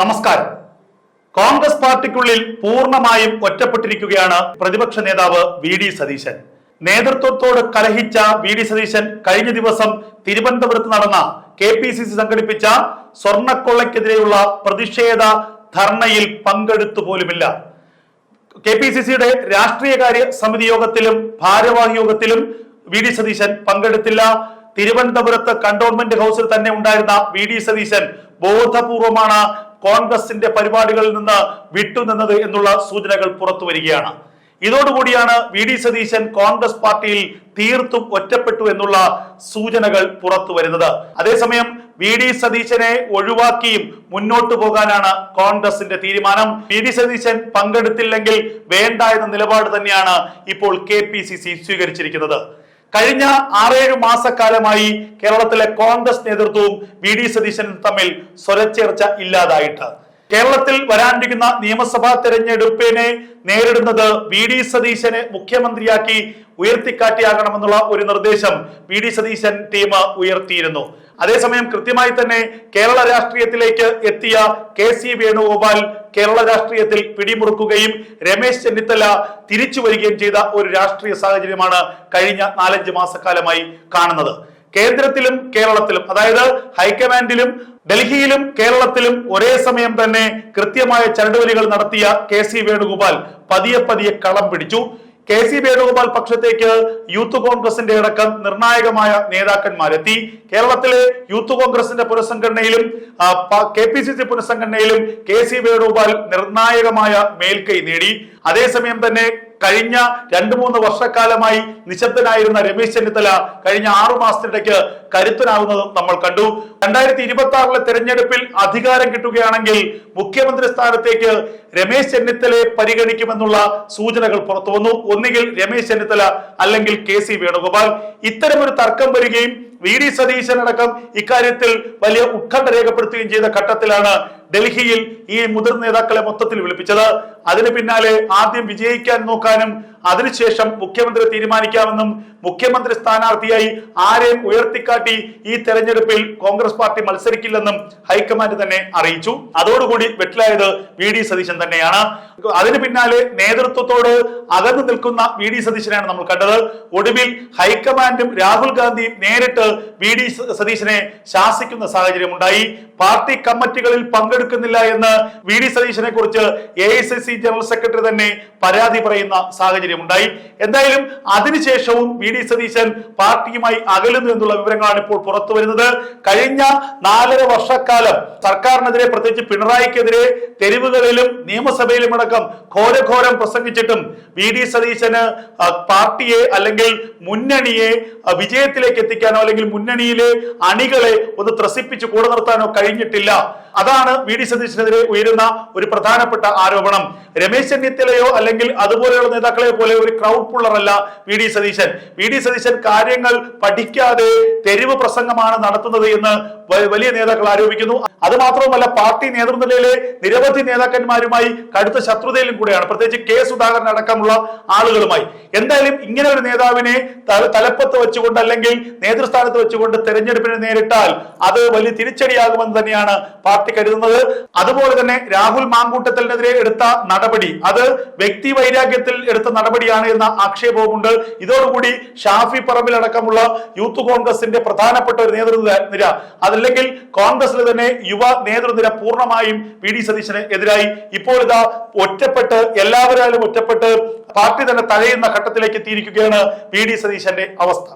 നമസ്കാരം. കോൺഗ്രസ് പാർട്ടിക്കുള്ളിൽ പൂർണമായും ഒറ്റപ്പെട്ടിരിക്കുകയാണ് പ്രതിപക്ഷ നേതാവ് വി ഡി സതീശൻ. നേതൃത്വത്തോട് കലഹിച്ച വി ഡി സതീശൻ കഴിഞ്ഞ ദിവസം തിരുവനന്തപുരത്ത് നടന്ന കെ പി സി സി സംഘടിപ്പിച്ച സ്വർണക്കൊള്ളയ്ക്കെതിരെയുള്ള പ്രതിഷേധ ധർണയിൽ പങ്കെടുത്തു പോലുമില്ല. കെ പി സി സിയുടെ രാഷ്ട്രീയകാര്യ സമിതി യോഗത്തിലും ഭാരവാഹി യോഗത്തിലും വി ഡി സതീശൻ പങ്കെടുത്തില്ല. തിരുവനന്തപുരത്ത് കണ്ടോൺമെന്റ് ഹൗസിൽ തന്നെ ഉണ്ടായിരുന്ന വി ഡി സതീശൻ ബോധപൂർവമാണ് കോൺഗ്രസിന്റെ പരിപാടികളിൽ നിന്ന് വിട്ടുനിന്നത് എന്നുള്ള സൂചനകൾ പുറത്തു വരികയാണ്. ഇതോടുകൂടിയാണ് വി ഡി സതീശൻ കോൺഗ്രസ് പാർട്ടിയിൽ തീർത്തും ഒറ്റപ്പെട്ടു എന്നുള്ള സൂചനകൾ പുറത്തു വരുന്നത്. അതേസമയം വി ഡി സതീശനെ ഒഴിവാക്കിയും മുന്നോട്ടു പോകാനാണ് കോൺഗ്രസിന്റെ തീരുമാനം. വി ഡി സതീശൻ പങ്കെടുത്തില്ലെങ്കിൽ വേണ്ട എന്ന നിലപാട് തന്നെയാണ് ഇപ്പോൾ കെ സ്വീകരിച്ചിരിക്കുന്നത്. കഴിഞ്ഞ ആറേഴ് മാസക്കാലമായി കേരളത്തിലെ കോൺഗ്രസ് നേതൃത്വവും വി ഡി സതീശനും തമ്മിൽ സ്വരച്ചേർച്ച ഇല്ലാതായിട്ട്. കേരളത്തിൽ വരാനിരിക്കുന്ന നിയമസഭാ തെരഞ്ഞെടുപ്പിനെ നേരിടുന്നത് വി ഡി സതീശനെ മുഖ്യമന്ത്രിയാക്കി ഉയർത്തിക്കാട്ടിയാകണമെന്നുള്ള ഒരു നിർദ്ദേശം വി ഡി സതീശൻ ടീം ഉയർത്തിയിരുന്നു. അതേസമയം കൃത്യമായി തന്നെ കേരള രാഷ്ട്രീയത്തിലേക്ക് എത്തിയ കെ സി വേണുഗോപാൽ കേരള രാഷ്ട്രീയത്തിൽ പിടിമുറുക്കുകയും രമേശ് ചെന്നിത്തല തിരിച്ചു വരികയും ചെയ്ത ഒരു രാഷ്ട്രീയ സാഹചര്യമാണ് കഴിഞ്ഞ നാലഞ്ച് മാസക്കാലമായി കാണുന്നത്. കേന്ദ്രത്തിലും കേരളത്തിലും അതായത് ഹൈക്കമാൻഡിലും ഡൽഹിയിലും കേരളത്തിലും ഒരേ സമയം തന്നെ കൃത്യമായ ചരടുവലികൾ നടത്തിയ കെ സി വേണുഗോപാൽ പതിയെ പതിയെ കളം പിടിച്ചു. കെ സി വേണുഗോപാൽ പക്ഷത്തേക്ക് യൂത്ത് കോൺഗ്രസിന്റെ അടക്കം നിർണായകമായ നേതാക്കന്മാരെത്തി. കേരളത്തിലെ യൂത്ത് കോൺഗ്രസിന്റെ പുനഃസംഘടനയിലും കെ പി സി സി പുനഃസംഘടനയിലും കെ സി വേണുഗോപാൽ നിർണായകമായ മേൽക്കൈ നേടി. അതേസമയം തന്നെ കഴിഞ്ഞ രണ്ടു മൂന്ന് വർഷക്കാലമായി നിശബ്ദനായിരുന്ന രമേശ് ചെന്നിത്തല കഴിഞ്ഞ ആറു മാസത്തിനിടയ്ക്ക് കരുത്തനാകുന്നതും നമ്മൾ കണ്ടു. രണ്ടായിരത്തി ഇരുപത്തി ആറിലെ തെരഞ്ഞെടുപ്പിൽ അധികാരം കിട്ടുകയാണെങ്കിൽ മുഖ്യമന്ത്രി സ്ഥാനത്തേക്ക് രമേശ് ചെന്നിത്തലയെ പരിഗണിക്കുമെന്നുള്ള സൂചനകൾ പുറത്തു വന്നു ഒന്നുകിൽ രമേശ് ചെന്നിത്തല അല്ലെങ്കിൽ കെ സി വേണുഗോപാൽ. ഇത്തരമൊരു തർക്കം വരികയും വി ഡി സതീശൻ അടക്കം ഇക്കാര്യത്തിൽ വലിയ ഉത്കണ്ഠ രേഖപ്പെടുത്തുകയും ചെയ്ത ഘട്ടത്തിലാണ് ഡൽഹിയിൽ ഈ മുതിർന്ന നേതാക്കളെ മൊത്തത്തിൽ വിളിപ്പിച്ചത്. അതിന് പിന്നാലെ ആദ്യം വിജയിക്കാൻ നോക്കാനും അതിനുശേഷം മുഖ്യമന്ത്രി തീരുമാനിക്കാമെന്നും മുഖ്യമന്ത്രി സ്ഥാനാർത്ഥിയായി ആരെയും ഉയർത്തിക്കാട്ടി ഈ തെരഞ്ഞെടുപ്പിൽ കോൺഗ്രസ് പാർട്ടി മത്സരിക്കില്ലെന്നും ഹൈക്കമാൻഡ് തന്നെ അറിയിച്ചു. അതോടുകൂടി വെട്ടിലായത് വി ഡി സതീശൻ തന്നെയാണ്. അതിന് പിന്നാലെ നേതൃത്വത്തോട് അകന്നു നിൽക്കുന്ന വി ഡി സതീശനാണ് നമ്മൾ കണ്ടത്. ഒടുവിൽ ഹൈക്കമാൻഡും രാഹുൽ ഗാന്ധിയും നേരിട്ട് വി ഡി സതീശനെ ശാസിക്കുന്ന സാഹചര്യം ഉണ്ടായി പാർട്ടി കമ്മിറ്റികളിൽ പങ്കെടുക്കുന്നില്ല എന്ന് വി ഡി സതീശനെ കുറിച്ച് A I C C general secretary തന്നെ പരാതി പറയുന്ന സാഹചര്യം ഉണ്ടായി എന്തായാലും അതിനുശേഷവും വി ഡി സതീശൻ പാർട്ടിയുമായി അകലുന്നു എന്നുള്ള വിവരങ്ങളാണ് ഇപ്പോൾ പുറത്തു വരുന്നത്. കഴിഞ്ഞ നാലര വർഷക്കാലം സർക്കാരിനെതിരെ പ്രത്യേകിച്ച് പിണറായിക്കെതിരെ തെരുവുകളിലും നിയമസഭയിലും അടക്കം ഘോരഘോരം പ്രസംഗിച്ചിട്ടും വി ഡി സതീശന് പാർട്ടിയെ അല്ലെങ്കിൽ മുന്നണിയെ വിജയത്തിലേക്ക് എത്തിക്കാനോ അല്ലെങ്കിൽ മുന്നണിയിലെ അണികളെ ഒന്ന് ത്രസിപ്പിച്ച് കൂടെ നിർത്താനോ കഴിഞ്ഞിട്ടില്ല. അതാണ് വി ഡി സതീശനെതിരെ ഉയരുന്ന ഒരു പ്രധാനപ്പെട്ട ആരോപണം. രമേശ് ചെന്നിത്തലയോ അല്ലെങ്കിൽ അതുപോലെയുള്ള നേതാക്കളെ പോലെ ഒരു ക്രൗഡ് പുള്ളർ അല്ല V D Satheesan. V D Satheesan കാര്യങ്ങൾ പഠിക്കാതെ തെരുവ് പ്രസംഗമാണ് നടത്തുന്നത് എന്ന് വലിയ നേതാക്കൾ ആരോപിക്കുന്നു. അത് മാത്രവുമല്ല പാർട്ടി നേതൃനിലയിലെ നിരവധി നേതാക്കന്മാരുമായി കടുത്ത ശത്രുതയിലും കൂടെയാണ്. പ്രത്യേകിച്ച് കെ സുധാകരൻ അടക്കമുള്ള ആളുകളുമായി. എന്തായാലും ഇങ്ങനെ ഒരു നേതാവിനെ തലപ്പത്ത് വെച്ചുകൊണ്ട് അല്ലെങ്കിൽ നേതൃസ്ഥാനത്ത് വെച്ചുകൊണ്ട് തെരഞ്ഞെടുപ്പിനെ നേരിട്ടാൽ അത് വലിയ തിരിച്ചടിയാകുമെന്ന് തന്നെയാണ് പാർട്ടി കരുതുന്നത്. അതുപോലെ തന്നെ രാഹുൽ മാങ്കൂട്ടത്തിനെതിരെ എടുത്ത നടപടി അത് വ്യക്തി വൈരാഗ്യത്തിൽ എടുത്ത നടപടിയാണ് എന്ന ആക്ഷേപവുമുണ്ട്. ഇതോടുകൂടി ഷാഫി പറമ്പിലടക്കമുള്ള യൂത്ത് കോൺഗ്രസിന്റെ പ്രധാനപ്പെട്ട ഒരു നേതൃനിര അതല്ലെങ്കിൽ കോൺഗ്രസിലെ തന്നെ യുവ നേതൃനിര പൂർണമായും വി ഡി സതീശന് എതിരായി. ഇപ്പോൾ ഇതാ ഒറ്റപ്പെട്ട് എല്ലാവരാലും ഒറ്റപ്പെട്ട് പാർട്ടി തന്നെ തഴയുന്ന ഘട്ടത്തിലേക്ക് എത്തിയിരിക്കുകയാണ് വി ഡി സതീശന്റെ അവസ്ഥ.